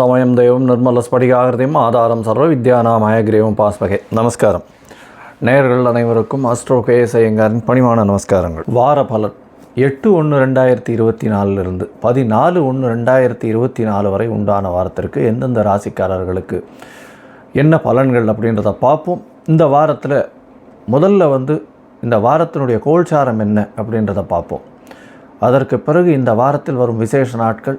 ஆனந்தமயம் தெய்வம் நிர்மல ஸ்படிகாகிருதியும் ஆதாரம் சர்வ வித்யானாமயகிரீவம் பாஸ்பகே. நமஸ்காரம். நேயர்கள் அனைவருக்கும் அஸ்ட்ரோ கேஎஸ் ஐயங்காரின் பணிவான நமஸ்காரங்கள். வார பலன். எட்டு ஒன்று ரெண்டாயிரத்தி இருபத்தி நாலுலேருந்து பதினாலு ஒன்று ரெண்டாயிரத்தி இருபத்தி நாலு வரை உண்டான வாரத்திற்கு எந்தெந்த ராசிக்காரர்களுக்கு என்ன பலன்கள் அப்படின்றத பார்ப்போம். இந்த வாரத்தில் முதல்ல வந்து இந்த வாரத்தினுடைய கோல்சாரம் என்ன அப்படின்றத பார்ப்போம். அதற்கு பிறகு இந்த வாரத்தில் வரும் விசேஷ நாட்கள்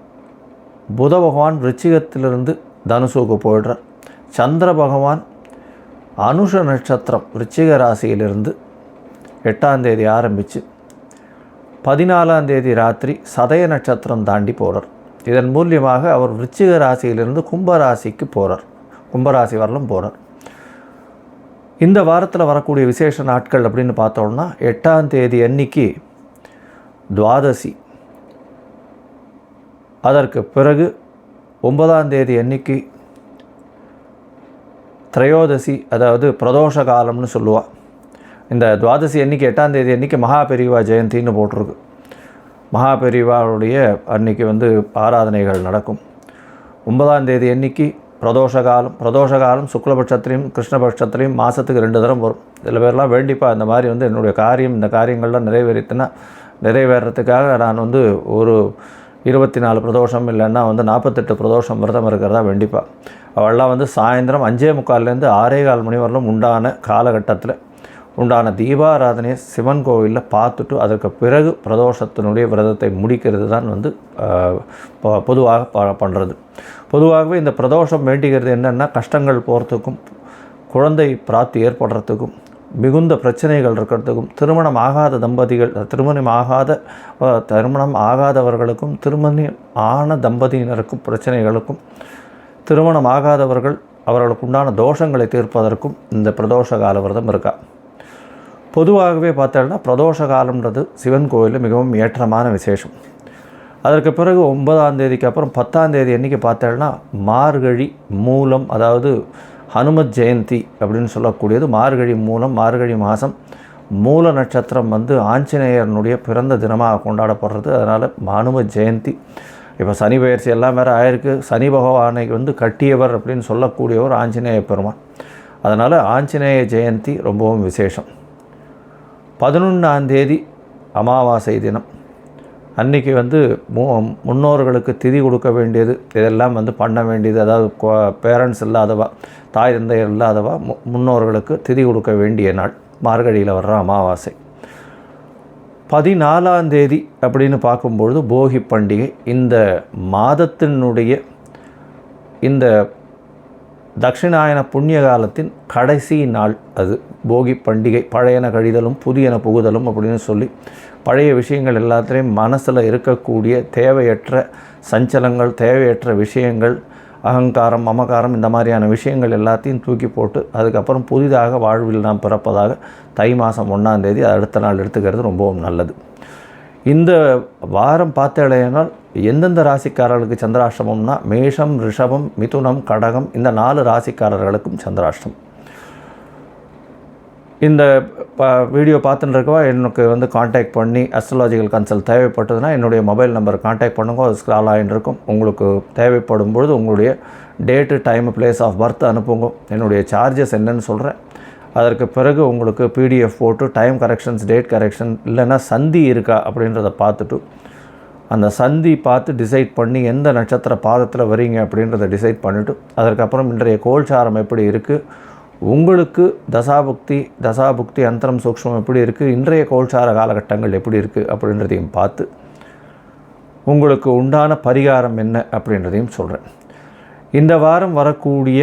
புத பகவான் விருச்சிகத்திலிருந்து தனுசுக்கு போயிடுறார். சந்திர பகவான் அனுஷ நட்சத்திரம் விருச்சிக ராசியிலிருந்து எட்டாம் தேதி ஆரம்பித்து பதினாலாம் தேதி ராத்திரி சதய நட்சத்திரம் தாண்டி போகிறார் இதன் மூலியமாக அவர் விருச்சிக ராசியிலிருந்து கும்பராசிக்கு போகிறார் கும்பராசி வரலும் போகிறார் இந்த வாரத்தில் வரக்கூடிய விசேஷ நாட்கள் அப்படின்னு பார்த்தோம்னா எட்டாம் தேதி அன்னைக்கு துவாதசி அதற்கு பிறகு ஒன்பதாம் தேதி அன்னைக்கு திரையோதசி அதாவது பிரதோஷ காலம்னு சொல்லுவாள் இந்த துவாதசி அன்னைக்கு எட்டாம் தேதி அன்னைக்கு மகாபெரிவா ஜெயந்தின்னு போட்டிருக்கு. மகாபெரிவாவுடைய அன்னைக்கு வந்து ஆராதனைகள் நடக்கும். ஒன்பதாம் தேதி அன்னைக்கு பிரதோஷ காலம். பிரதோஷ காலம் சுக்லபட்சத்துலேயும் கிருஷ்ணபட்சத்துலேயும் மாதத்துக்கு ரெண்டு தரம் வரும். சில பேர்லாம் வேண்டிப்பா இந்த மாதிரி வந்து என்னுடைய காரியம் இந்த காரியங்கள்லாம் நிறைவேறித்துன்னா நிறைவேறத்துக்காக நான் வந்து ஒரு இருபத்தி நாலு பிரதோஷம் இல்லைன்னா வந்து நாற்பத்தெட்டு பிரதோஷம் விரதம் இருக்கிறதா வேண்டிப்பா. அவள்லாம் வந்து சாயந்தரம் அஞ்சே முக்கால்லேருந்து ஆறே கால் மணி வரலும் உண்டான காலகட்டத்தில் உண்டான தீபாராதனையை சிவன் கோவிலில் பார்த்துட்டு அதற்கு பிறகு பிரதோஷத்தினுடைய விரதத்தை முடிக்கிறது தான் வந்து பொதுவாக ப பண்ணுறது. பொதுவாகவே இந்த பிரதோஷம் வேண்டிக்கிறது என்னென்னா கஷ்டங்கள் போகிறதுக்கும் குழந்தை பிராப்தி ஏற்படுறதுக்கும் மிகுந்த பிரச்சனைகள் இருக்கிறதுக்கும் திருமணம் ஆகாத தம்பதிகள் திருமணம் ஆகாத திருமணம் ஆகாதவர்களுக்கும் திருமணம் ஆன தம்பதியினருக்கும் பிரச்சனைகளுக்கும் திருமணம் ஆகாதவர்கள் அவர்களுக்கு உண்டான தோஷங்களை தீர்ப்பதற்கும் இந்த பிரதோஷ கால விரதம் இருக்கா? பொதுவாகவே பார்த்தோம்னா பிரதோஷ காலம்ன்றது சிவன் கோயிலில் மிகவும் ஏற்றமான விசேஷம். அதற்கு பிறகு ஒன்பதாம் தேதிக்கு அப்புறம் பத்தாம் தேதி அன்றைக்கி பார்த்தோம்னா மார்கழி மூலம் அதாவது ஹனுமத் ஜெயந்தி அப்படின்னு சொல்லக்கூடியது. மார்கழி மூலம் மார்கழி மாதம் மூல நட்சத்திரம் வந்து ஆஞ்சநேயரனுடைய பிறந்த தினமாக கொண்டாடப்படுறது. அதனால் ஹனும ஜெயந்தி. இப்போ சனி பயிற்சி எல்லாம் வேறு ஆயிருக்கு. சனி பகவானை வந்து கட்டியவர் அப்படின்னு சொல்லக்கூடியவர் ஆஞ்சநேய பெருமான். அதனால் ஆஞ்சநேய ஜெயந்தி ரொம்பவும் விசேஷம். பதினொன்றாம் தேதி அமாவாசை தினம். அன்னைக்கு வந்து மு முன்னோர்களுக்கு திதி கொடுக்க வேண்டியது. இதெல்லாம் வந்து பண்ண வேண்டியது. அதாவது பேரண்ட்ஸ் இல்லாதவா தாய் தந்தையர் இல்லாதவா? மு- முன்னோர்களுக்கு திதி கொடுக்க வேண்டிய நாள். மார்கழியில் வர்ற அமாவாசை. பதினாலாம் தேதி அப்படின்னு பார்க்கும்பொழுது போகி பண்டிகை. இந்த மாதத்தினுடைய இந்த தட்சிணாயன புண்ணிய காலத்தின் கடைசி நாள் அது. போகி பண்டிகை பழையன கழிதலும் புதியன புகுதலும் அப்படின்னு சொல்லி பழைய விஷயங்கள் எல்லாத்துலேயும் மனசில் இருக்கக்கூடிய தேவையற்ற சஞ்சலங்கள் தேவையற்ற விஷயங்கள் அகங்காரம் மமகாரம் இந்த மாதிரியான விஷயங்கள் எல்லாத்தையும் தூக்கி போட்டு அதுக்கப்புறம் புதிதாக வாழ்வில் நாம் பிறப்பதாக தை மாதம் ஒன்றாந்தேதி அடுத்த நாள் எடுத்துக்கிறது ரொம்பவும் நல்லது. இந்த வாரம் பார்த்தேனால் எந்தெந்த ராசிக்காரர்களுக்கு சந்திராஷ்டமம்னா மேஷம் ரிஷபம் மிதுனம் கடகம் இந்த நாலு ராசிக்காரர்களுக்கும் சந்திராஷ்டம். இந்த ப வீடியோ பார்த்துட்டுருக்கவா எனக்கு வந்து காண்டாக்ட் பண்ணி அஸ்ட்ராலாஜிக்கல் கன்சல்ட் தேவைப்பட்டதுன்னா என்னுடைய மொபைல் நம்பர் காண்டாக்ட் பண்ணுங்க. அது ஸ்க்ரால் ஆகிட்டு இருக்கும் உங்களுக்கு தேவைப்படும் பொழுது உங்களுடைய date time place of birth அனுப்புங்க. என்னுடைய சார்ஜஸ் என்னன்னு சொல்கிறேன் அதற்கு பிறகு உங்களுக்கு பிடிஎஃப் போட்டு டைம் கரெக்ஷன்ஸ் டேட் கரெக்ஷன் இல்லைன்னா சந்தி இருக்கா அப்படின்றத பார்த்துட்டு அந்த சந்தி பார்த்து டிசைட் பண்ணி எந்த நட்சத்திர பாதத்தில் வரீங்க அப்படின்றத டிசைட் பண்ணிவிட்டு அதற்கப்புறம் இன்றைய கோல்சாரம் எப்படி இருக்குது உங்களுக்கு தசாபுக்தி தசாபுக்தி அந்தரம் சூக்ஷ்மம் எப்படி இருக்குது இன்றைய கோல்சார காலகட்டங்கள் எப்படி இருக்குது அப்படின்றதையும் பார்த்து உங்களுக்கு உண்டான பரிகாரம் என்ன அப்படின்றதையும் சொல்கிறேன் இந்த வாரம் வரக்கூடிய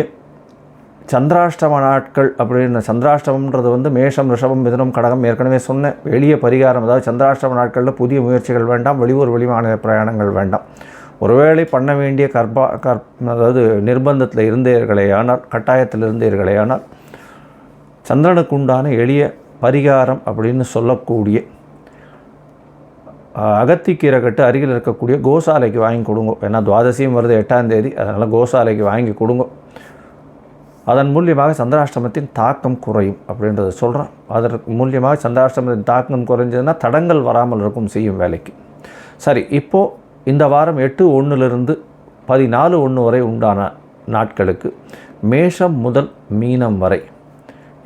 சந்திராஷ்டம நாட்கள் அப்படின்னு சந்திராஷ்டமன்றது வந்து மேஷம் ரிஷபம் மிதனம் கடகம் ஏற்கனவே சொன்ன எளிய பரிகாரம். அதாவது சந்திராஷ்டம நாட்களில் புதிய முயற்சிகள் வேண்டாம் வெளியூர் வெளிமாநில பிரயாணங்கள் வேண்டாம். ஒருவேளை பண்ண வேண்டிய கற்பா கற் அதாவது நிர்பந்தத்தில் இருந்தீர்களேயானால் கட்டாயத்தில் இருந்தீர்களேயானால் சந்திரனுக்கு உண்டான எளிய பரிகாரம் அப்படின்னு சொல்லக்கூடிய அகத்திக்கீரை கட்டு அருகில் இருக்கக்கூடிய கோசாலைக்கு வாங்கி கொடுங்க. ஏன்னா துவாதசியும் வருது எட்டாம் தேதி அதனால் கோசாலைக்கு வாங்கி கொடுங்க. அதன் மூலியமாக சந்திராஷ்டமத்தின் தாக்கம் குறையும் அப்படின்றத சொல்கிறேன் அதற்கு மூலியமாக சந்திராஷ்டமத்தின் தாக்கம் குறைஞ்சதுன்னா தடங்கள் வராமல் இருக்கும் செய்யும் வேலைக்கு. சரி இப்போது இந்த வாரம் எட்டு ஒன்றுலேருந்து பதினாலு ஒன்று வரை உண்டான நாட்களுக்கு மேஷம் முதல் மீனம் வரை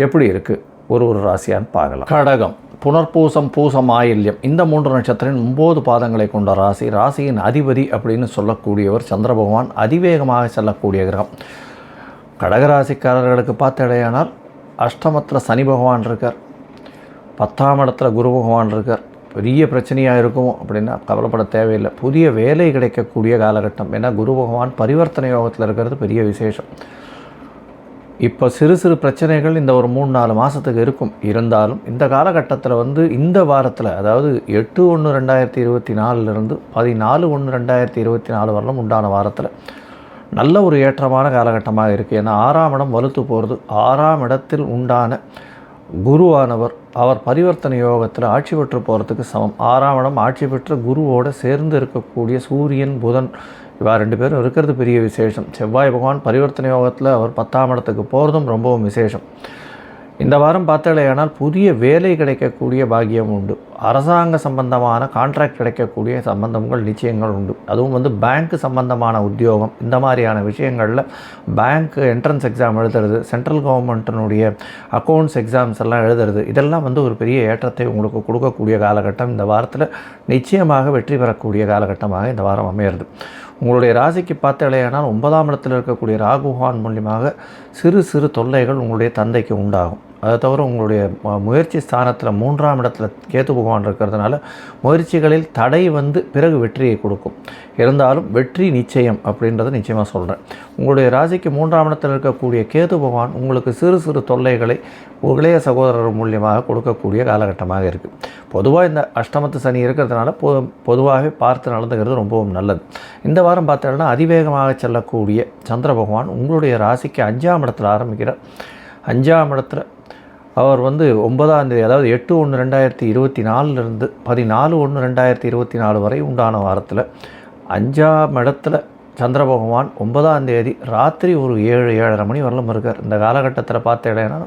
எப்படி இருக்குது ஒரு ஒரு ராசியான்னு பார்க்கலாம். கடகம் புனர்பூசம் பூசம் ஆயில்யம் இந்த மூன்று நட்சத்திரம் ஒம்பது பாதங்களை கொண்ட ராசி ராசியின் அதிபதி அப்படின்னு சொல்லக்கூடியவர் சந்திர பகவான் அதிவேகமாக செல்லக்கூடிய கிரகம். கடகராசிக்காரர்களுக்கு பார்த்தடையானால் அஷ்டமத்தில் சனி பகவான் இருக்கார் பத்தாம் இடத்துல குரு பகவான் இருக்கார் பெரிய பிரச்சனையாக இருக்கும் அப்படின்னா கவலைப்பட தேவையில்லை. புதிய வேலை கிடைக்கக்கூடிய காலகட்டம். ஏன்னா குரு பகவான் பரிவர்த்தனை யோகத்தில் இருக்கிறது பெரிய விசேஷம். இப்போ சிறு சிறு பிரச்சனைகள் இந்த ஒரு மூணு நாலு மாதத்துக்கு இருக்கும். இருந்தாலும் இந்த காலகட்டத்தில் வந்து இந்த வாரத்தில் அதாவது எட்டு ஒன்று ரெண்டாயிரத்தி இருபத்தி நாலுலேருந்து பதினாலு ஒன்று ரெண்டாயிரத்தி இருபத்தி நாலு வரலும் உண்டான வாரத்தில் நல்ல ஒரு ஏற்றமான காலகட்டமாக இருக்குது ஏன்னா ஆறாம் இடம் வலுத்து போகிறது ஆறாம் இடத்தில் உண்டான குருவானவர் அவர் பரிவர்த்தனை யோகத்தில் ஆட்சி பெற்று போகிறதுக்கு சமம். ஆறாம் இடம் ஆட்சி பெற்ற குருவோடு சேர்ந்து இருக்கக்கூடிய சூரியன் புதன் இவா ரெண்டு பேரும் இருக்கிறது பெரிய விசேஷம். செவ்வாய் பகவான் பரிவர்த்தனை யோகத்தில் அவர் பத்தாம் இடத்துக்கு போகிறதும் ரொம்பவும் விசேஷம். இந்த வாரம் பார்த்தாலேயானால் புதிய வேலை கிடைக்கக்கூடிய பாக்கியம் உண்டு. அரசாங்க சம்பந்தமான கான்ட்ராக்ட் கிடைக்கக்கூடிய சம்பந்தங்கள் நிச்சயங்கள் உண்டு. அதுவும் வந்து பேங்க் சம்பந்தமான உத்தியோகம். இந்த மாதிரியான விஷயங்களில் பேங்க் என்ட்ரன்ஸ் எக்ஸாம் எழுதுறது சென்ட்ரல் கவர்மெண்ட்டினுடைய அக்கௌண்ட்ஸ் எக்ஸாம்ஸ் எல்லாம் எழுதுறது இதெல்லாம் வந்து ஒரு பெரிய ஏற்றத்தை உங்களுக்கு கொடுக்கக்கூடிய காலகட்டம். இந்த வாரத்தில் நிச்சயமாக வெற்றி பெறக்கூடிய காலகட்டமாக இந்த வாரம் அமையிறது. உங்களுடைய ராசிக்கு பார்த்தாலேயானால் ஒன்பதாம் இடத்தில் இருக்கக்கூடிய ராகுஹான் மூலியமாக சிறு சிறு தொல்லைகள் உங்களுடைய தந்தைக்கு உண்டாகும். அதை தவிர உங்களுடைய ம- முயற்சி ஸ்தானத்தில் மூன்றாம் இடத்துல கேத்து பகவான் இருக்கிறதுனால முயற்சிகளில் தடை வந்து பிறகு வெற்றியை கொடுக்கும். இருந்தாலும் வெற்றி நிச்சயம் அப்படின்றத நிச்சயமாக சொல்கிறேன் உங்களுடைய ராசிக்கு மூன்றாம் இடத்தில் இருக்கக்கூடிய கேது பகவான் உங்களுக்கு சிறு சிறு தொல்லைகளை இளைய சகோதரர் மூலியமாக கொடுக்கக்கூடிய காலகட்டமாக இருக்குது பொதுவாக இந்த அஷ்டமத்து சனி இருக்கிறதுனால பொ பொதுவாகவே பார்த்து நடந்துக்கிறது ரொம்பவும் நல்லது. இந்த வாரம் பார்த்தோம்னா அதிவேகமாக செல்லக்கூடிய சந்திர பகவான் உங்களுடைய ராசிக்கு அஞ்சாம் இடத்துல ஆரம்பிக்கிறார். அஞ்சாம் இடத்துல அவர் வந்து ஒன்பதாம் தேதி அதாவது எட்டு ஒன்று ரெண்டாயிரத்தி இருபத்தி நாலுலேருந்து பதினாலு ஒன்று ரெண்டாயிரத்தி இருபத்தி நாலு வரை உண்டான வாரத்தில் அஞ்சாம் இடத்துல சந்திர பகவான் ஒன்பதாம் தேதி ராத்திரி ஒரு ஏழு ஏழரை மணி வரலும் இருக்கார். இந்த காலகட்டத்தில் பார்த்த இடம்னா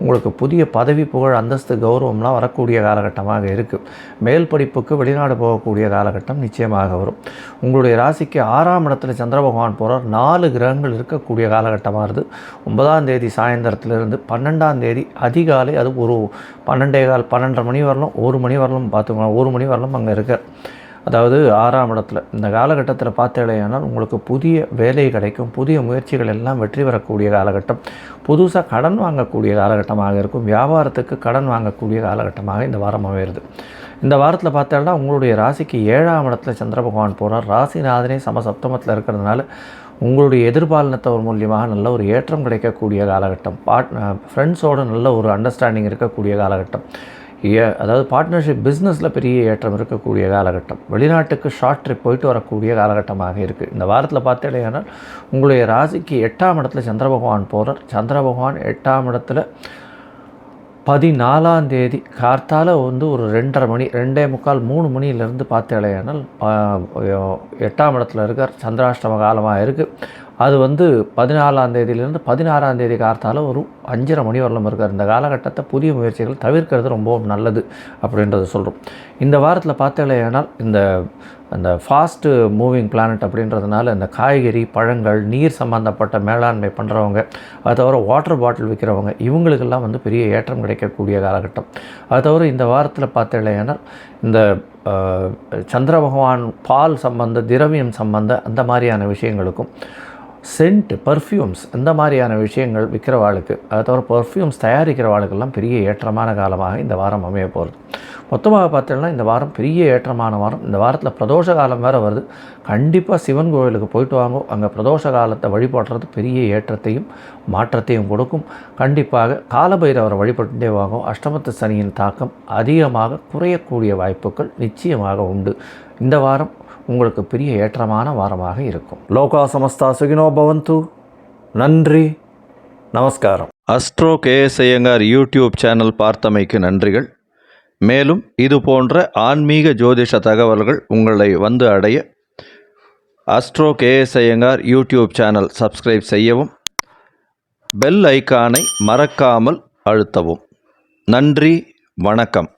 உங்களுக்கு புதிய பதவி புகழ் அந்தஸ்து கௌரவம்லாம் வரக்கூடிய காலகட்டமாக இருக்குது மேல் படிப்புக்கு வெளிநாடு போகக்கூடிய காலகட்டம் நிச்சயமாக வரும். உங்களுடைய ராசிக்கு ஆறாம் இடத்துல சந்திர பகவான் போகிறார் நாலு கிரகங்கள் இருக்கக்கூடிய காலகட்டமாக இருக்குது ஒன்பதாம் தேதி சாயந்தரத்துலேருந்து பன்னெண்டாம் தேதி அதிகாலை அது ஒரு பன்னெண்டே கால் பன்னெண்டரை மணி வரலும் ஒரு மணி வரலும் பார்த்துக்கோங்க ஒரு மணி வரலும் அங்கே இருக்கார். அதாவது ஆறாம் இடத்துல. இந்த காலகட்டத்தில் பார்த்தேனால் உங்களுக்கு புதிய வேலை கிடைக்கும் புதிய முயற்சிகள் எல்லாம் வெற்றி பெறக்கூடிய காலகட்டம் புதுசாக கடன் வாங்கக்கூடிய காலகட்டமாக இருக்கும் வியாபாரத்துக்கு கடன் வாங்கக்கூடிய காலகட்டமாக இந்த வாரம் அமையிறது. இந்த வாரத்தில் பார்த்தோம்னா உங்களுடைய ராசிக்கு ஏழாம் இடத்துல சந்திர பகவான் போகிறார் ராசிநாதனே சமசப்தமத்தில் இருக்கிறதுனால உங்களுடைய எதிர்பாலினத்தவர் மூலியமாக நல்ல ஒரு ஏற்றம் கிடைக்கக்கூடிய காலகட்டம். பாட் ஃப்ரெண்ட்ஸோட நல்ல ஒரு அண்டர்ஸ்டாண்டிங் இருக்கக்கூடிய காலகட்டம். அதாவது பார்ட்னர்ஷிப் பிஸ்னஸில் பெரிய ஏற்றம் இருக்கக்கூடிய காலகட்டம். வெளிநாட்டுக்கு ஷார்ட் ட்ரிப் போயிட்டு வரக்கூடிய காலகட்டமாக இருக்குது இந்த வாரத்தில் பார்த்தீங்கன்னா உங்களுடைய ராசிக்கு எட்டாம் இடத்துல சந்திர பகவான் போகிறார் சந்திர பகவான் எட்டாம் இடத்துல பதினாலாம் தேதி கார்த்தால வந்து ஒரு ரெண்டரை மணி ரெண்டே முக்கால் மூணு மணியிலேருந்து பார்த்தேலையானால் எட்டாம் இடத்துல இருக்கார். சந்திராஷ்டம காலமாக இருக்குது அது வந்து பதினாலாம் தேதியிலேருந்து பதினாறாம் தேதி காலத்தால் ஒரு அஞ்சரை மணி வரலும் இருக்கார் இந்த காலகட்டத்தை புதிய முயற்சிகள் தவிர்க்கிறது ரொம்பவும் நல்லது அப்படின்றத சொல்கிறோம் இந்த வாரத்தில் பார்த்தேலையானால் இந்த அந்த ஃபாஸ்ட்டு மூவிங் பிளானட் அப்படின்றதுனால இந்த காய்கறி பழங்கள் நீர் சம்மந்தப்பட்ட மேலாண்மை பண்ணுறவங்க அது தவிர வாட்டர் பாட்டில் விற்கிறவங்க இவங்களுக்கெல்லாம் வந்து பெரிய ஏற்றம் கிடைக்கக்கூடிய காலகட்டம். அது தவிர இந்த வாரத்தில் பார்த்தீங்கன்னா இந்த சந்திர பகவான் பால் சம்பந்த திரவியம் சம்பந்த அந்த மாதிரியான விஷயங்களுக்கும் சென்ட் பர்ஃப்யூம்ஸ் இந்த மாதிரியான விஷயங்கள் விற்கிறவாளுக்கு அதை தவிர பர்ஃப்யூம்ஸ் தயாரிக்கிறவாளுக்கெல்லாம் பெரிய ஏற்றமான காலமாக இந்த வாரம் அமைய போகிறது மொத்தமாக பார்த்தீங்கன்னா இந்த வாரம் பெரிய ஏற்றமான வாரம். இந்த வாரத்தில் பிரதோஷ காலம் வேறு வருது. கண்டிப்பாக சிவன் கோவிலுக்கு போயிட்டு வாங்கோ. அங்கே பிரதோஷ காலத்தை வழிபடுறது பெரிய ஏற்றத்தையும் மாற்றத்தையும் கொடுக்கும். கண்டிப்பாக காலபைரவரை வழிபட்டுட்டே வாங்கும் அஷ்டமத்து சனியின் தாக்கம் அதிகமாக குறையக்கூடிய வாய்ப்புகள் நிச்சயமாக உண்டு. இந்த வாரம் உங்களுக்கு பெரிய ஏற்றமான வாரமாக இருக்கும். லோகா சமஸ்தா சுகினோ பவந்து. நன்றி. நமஸ்காரம். Astro KS Iyengar YouTube channel பார்த்தமைக்கு நன்றிகள். மேலும் இது போன்ற ஆன்மீக ஜோதிஷ தகவல்கள் உங்களை வந்து அடைய Astro KS Iyengar YouTube channel subscribe செய்யவும் பெல் ஐகானை மறக்காமல் அழுத்தவும். நன்றி. வணக்கம்.